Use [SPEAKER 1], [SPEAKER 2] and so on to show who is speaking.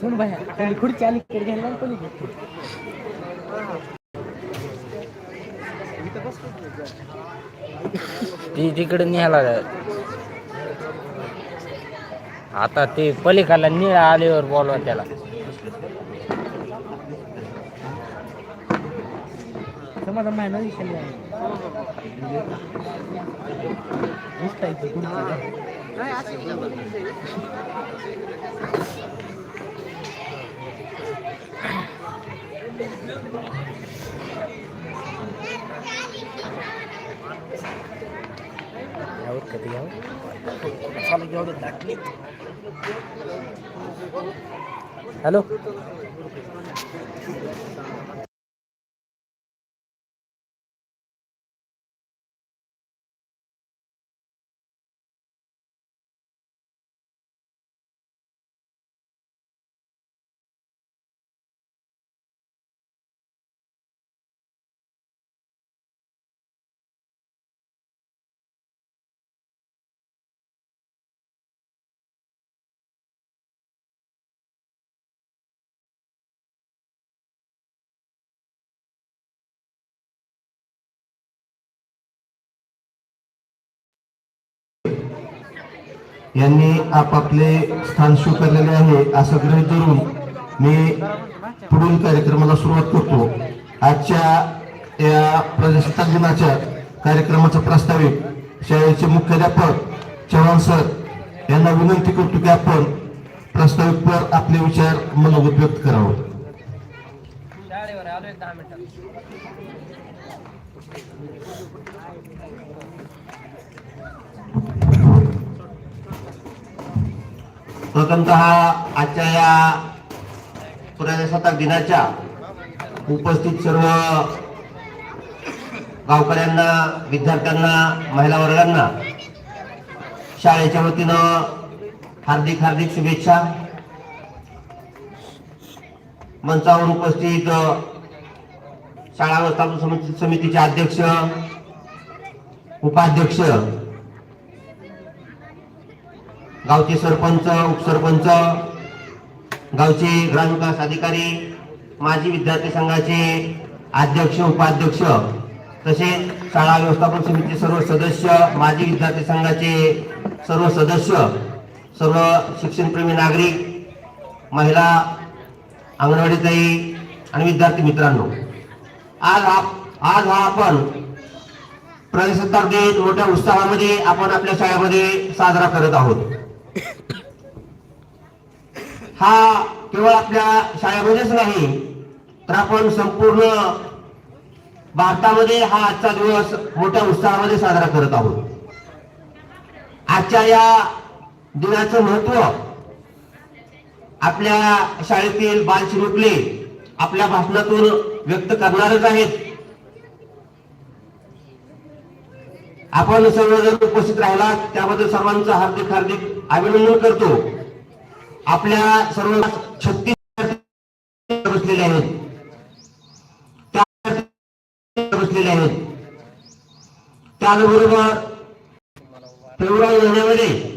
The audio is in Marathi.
[SPEAKER 1] सुन भाई पहिली खुर्ची आली इकडे घ्यायला ना पलीकडे
[SPEAKER 2] ती तिकडे न्यायला आता ते पलीकाला निळा आल्यावर बोलवा त्याला.
[SPEAKER 1] समाधान माय नदी खाली आहे. दिसता इथे खुर्ची यावर कधी यावं? चालू एवढे दाटली
[SPEAKER 2] हॅलो?
[SPEAKER 3] यांनी आपापले स्थान स्वीकारलेले आहे असं गृहित धरून मी पुढील कार्यक्रमाला सुरुवात करतो. आजच्या या प्रजासत्ताक दिनाच्या कार्यक्रमाचं प्रास्ताविक शाळेचे मुख्याध्यापक चव्हाण सर यांना विनंती करतो की आपण प्रास्ताविकवर आपले विचार मनोगत व्यक्त करावं.
[SPEAKER 2] शाळेवर दहा मिनिटात
[SPEAKER 3] प्रथमतः आजच्या या प्रजासत्ताक दिनाच्या उपस्थित सर्व गावकऱ्यांना विद्यार्थ्यांना महिला वर्गांना शाळेच्या वतीनं हार्दिक हार्दिक शुभेच्छा. मंचावर उपस्थित शाळा व्यवस्थापन समितीचे अध्यक्ष उपाध्यक्ष गावचे सरपंच उपसरपंच गावचे ग्रामविकास अधिकारी माजी विद्यार्थी संघाचे अध्यक्ष उपाध्यक्ष तसेच शाळा व्यवस्थापन समितीचे सर्व सदस्य माजी विद्यार्थी संघाचे सर्व सदस्य सर्व शिक्षणप्रेमी नागरिक महिला अंगणवाडीताई आणि विद्यार्थी मित्रांनो आज हा आज हा आपण प्रजासत्ताक दिन मोठ्या उत्साहामध्ये आपण आपल्या शाळेमध्ये साजरा करत आहोत. हा केवळ आपल्या शाळेमध्येच नाही तर आपण संपूर्ण भारतामध्ये हा आजचा दिवस मोठ्या उत्साहामध्ये साजरा करत आहोत. आजच्या या दिनाचं महत्त्व आपल्या शाळेतील बाल बालचिमुकले आपल्या भाषणातून व्यक्त करणारच आहेत. आपण सर्वजण उपस्थित राहिला त्याबद्दल सर्वांचं हार्दिक हार्दिक अभिनंदन करतो. आपल्या सर्व छत्तीस बसलेले आहेत. त्या बसलेले आहेत. त्याचबरोबर फेब्रुवारी महिन्यामध्ये